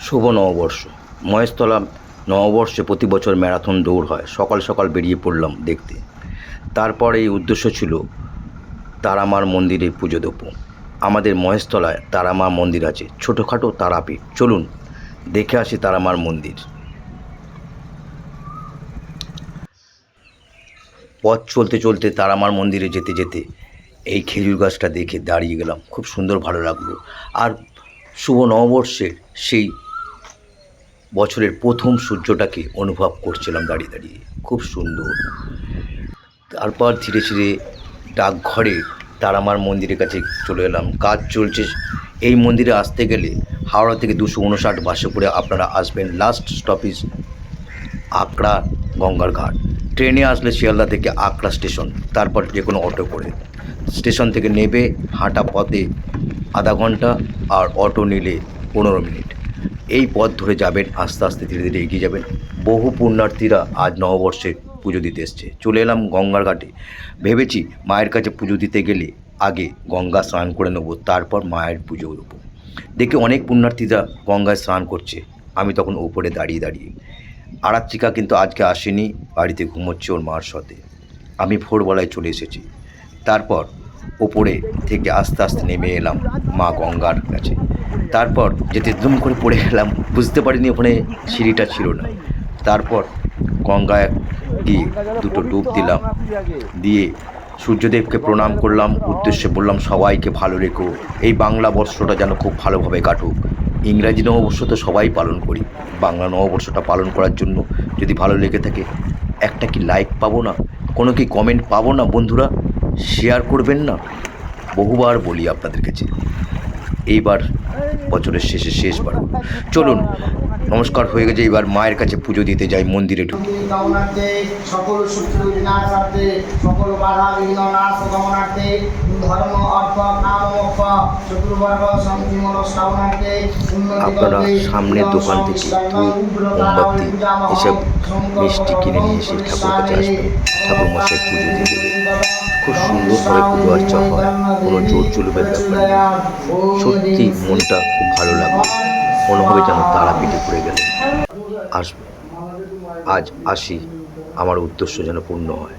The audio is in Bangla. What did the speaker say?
শুভ নববর্ষ। মহেশতলা নববর্ষে প্রতি বছর ম্যারাথন দৌড় হয়। সকাল সকাল বেরিয়ে পড়লাম দেখতে। তারপর এই উদ্দেশ্য ছিল তারামার মন্দিরে পুজো দেবো। আমাদের মহেশতলায় তারামা মন্দির আছে। ছোটোখাটো তারাপীঠ। চলুন, দেখে আসি তারামার মন্দির। পথ চলতে চলতে তারামার মন্দিরে যেতে যেতে এই খেজুর গাছটা দেখে দাঁড়িয়ে গেলাম। খুব সুন্দর ভালো লাগল। আর শুভ নববর্ষের সেই বছরের প্রথম সূর্যটাকে অনুভব করছিলাম দাঁড়িয়ে দাঁড়িয়ে। খুব সুন্দর। তারপর ধীরে ধীরে ডাকঘরে তারামার মন্দিরের কাছে চলে এলাম। কাজ চলছে। এই মন্দিরে আসতে গেলে হাওড়া থেকে দুশো উনষাট বাসে করে আপনারা আসবেন। লাস্ট স্টপেজ আকড়া গঙ্গার ঘাট। ট্রেনে আসলে শিয়ালদা থেকে আকড়া স্টেশন, তারপর যে কোনো অটো করে। স্টেশন থেকে নেবে, হাঁটা পথে আধা ঘণ্টা আর অটো নিলে পনেরো মিনিট। এই পথ ধরে যাবেন, আস্তে আস্তে ধীরে ধীরে এগিয়ে যাবেন। বহু পুণ্যার্থীরা আজ নববর্ষে পুজো দিতে এসছে। চলে এলাম গঙ্গার ঘাটে। ভেবেছি মায়ের কাছে পুজো দিতে গেলে আগে গঙ্গা স্নান করে নেব, তারপর মায়ের পুজো দেবো। দেখে অনেক পুণ্যার্থীরা গঙ্গায় স্নান করছে। আমি তখন ওপরে দাঁড়িয়ে দাঁড়িয়ে। আরাত্রিকা কিন্তু আজকে আসেনি, বাড়িতে ঘুমোচ্ছে ওর মার সাথে। আমি ভোরবেলায় চলে এসেছি। তারপর ওপরে থেকে আস্তে আস্তে নেমে এলাম মা গঙ্গার কাছে। তারপর যেতে দুম করে পড়ে গেলাম, বুঝতে পারিনি ওখানে সিঁড়িটা ছিল না। তারপর গঙ্গায় গিয়ে দুটো ডুব দিলাম, দিয়ে সূর্যদেবকে প্রণাম করলাম, উদ্দেশ্যে বললাম, সবাইকে ভালো রেখো। এই বাংলা বর্ষটা যেন খুব ভালোভাবে কাটুক। ইংরাজি নববর্ষ তো সবাই পালন করি। বাংলা নববর্ষটা পালন করার জন্য যদি ভালো লেগে থাকে, একটা কি লাইক পাবো না? কোনো কি কমেন্ট পাবো না, বন্ধুরা? শেয়ার করবেন না বহুবার বলি আপনাদের কাছে। এইবার বছরের শেষে শেষবার। চলুন নমস্কার হয়ে গেছে এবার মায়ের কাছে পুজো দিতে যাই মন্দিরে ঢুকে। সকল শত্রু বিনাশার্থে সকল বাধা বিঘ্ন নাশ কামনার্থে ধর্ম অর্থ কাম চতুর্বর্গ শান্তি মনস্কামনার্থে আপনারা সামনের দোকান থেকে ধূপ মোমবাতি এসব মিষ্টি কিনে নিয়ে এসে ঠাকুর কাছে আসবেন। ঠাকুর মশাই পুজো দিয়ে দেবে। খুব সুন্দর করে পুজো আর্চা হয়। কোনো জোর চলবে ব্যাপার নেই। সত্যি মনটা খুব ভালো লাগবে মনে হবে যেন তারা পিঠে পড়ে গেলে আস আজ আসি। আমার উদ্দেশ্য যেন পূর্ণ হয়।